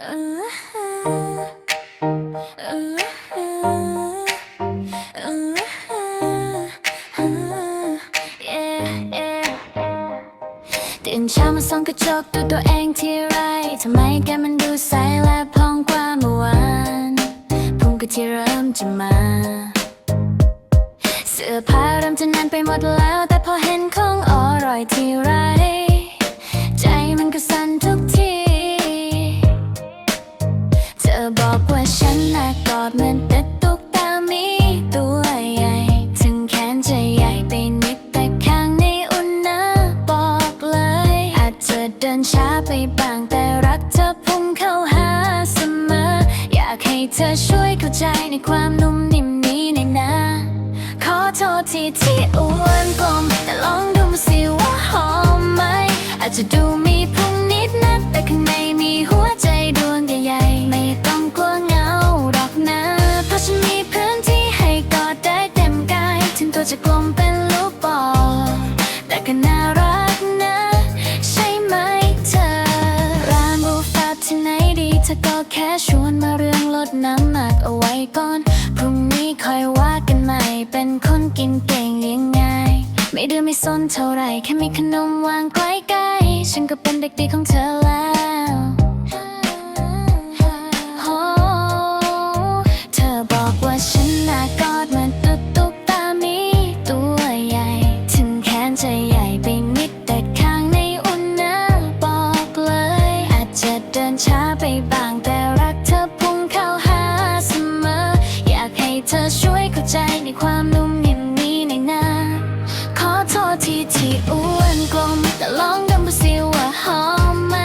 ตื่นเช้ามาส่องกระจกดูตัวเองที่ไร ทำไมแกมันดูใสและพองกว่าเมื่อวานพุงก็ที่เริ่มจะมา เสื้อผ้าเริ่มจะน่นไปหมดแล้ว แต่พอเห็นของอร่อยที่ไร บอกว่าฉันน่ากอดเหมือนแต่ตุ๊กตามีตัวใหญ่ ถึงแขนจะใหญ่ไปนิดแต่ข้างในอุ่นนะบอกเลย อาจจะเดินช้าไปบ้างแต่รักเธอพุ่งเข้าหาเสมอ อยากให้เธอช่วยเข้าใจในความนุ่มนิ่มนี้ในอยนะ ขอโทษที่ที่อ้วนกลมแต่ลองดูมาสิว่าหอมไหมอาจจะดู ธอก็แค่ชวนมาเรื่องลดน้ำหนักเอาไว้ก่อน พรุ่งนี้ค่อยว่ากันใหม่ เป็นคนกินเก่งเลี้ยงง่ายไม่ดื้อไม่สนเท่าไร แค่มีขนมวางใกล้ๆฉันก็เป็นเด็กดีของเธอแล้ว ที่อ้วนกลมแต่ลองดมดูสิว่าหอมไหม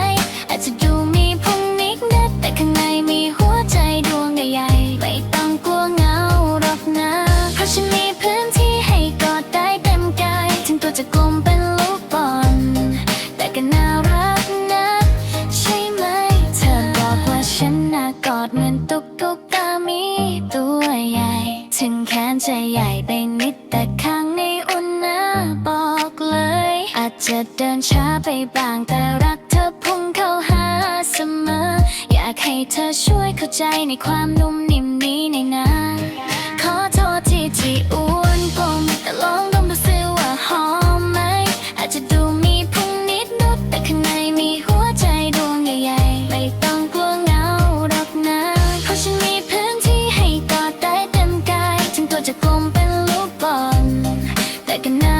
อาจจะดูมีพุงนิดนิดแต่ข้างในมีหัวใจดวงใหญ่ๆไม่ต้องกลัวเหงาหรอกนะ เพราะฉันมีพื้นที่ให้กอดได้เต็มกาย ถึงตัวจะกลมเป็นลูกบอลแต่ก็น่ารักนะ ใช่ไหม เธอบอกว่าฉันน่ากอดเหมือนตุ๊กตุ๊กตามีตัวใหญ่ ถึงแขนจะใหญ่ไปนิดแต่ข้าง เดินช้าไปบ้าง แต่รักเธอพุ่งเข้าหาเสมอ อยากให้เธอช่วยเข้าใจในความนุ่มนิ่มนี้ในน้าขอโทษที่ที่อ้วนกลมแต่ลองดมดูซิว่าหอมไหม อาจจะดูมีพุงนิดนุดแต่ข้างในมีหัวใจดวงใหญ่ๆไม่ต้องกลัวเหงาหรอกนะเพราะฉันมีพื้นที่ให้กอดได้เต็มกายถึงตัวจะกลมเป็นลูกบอลแต่ก็น่า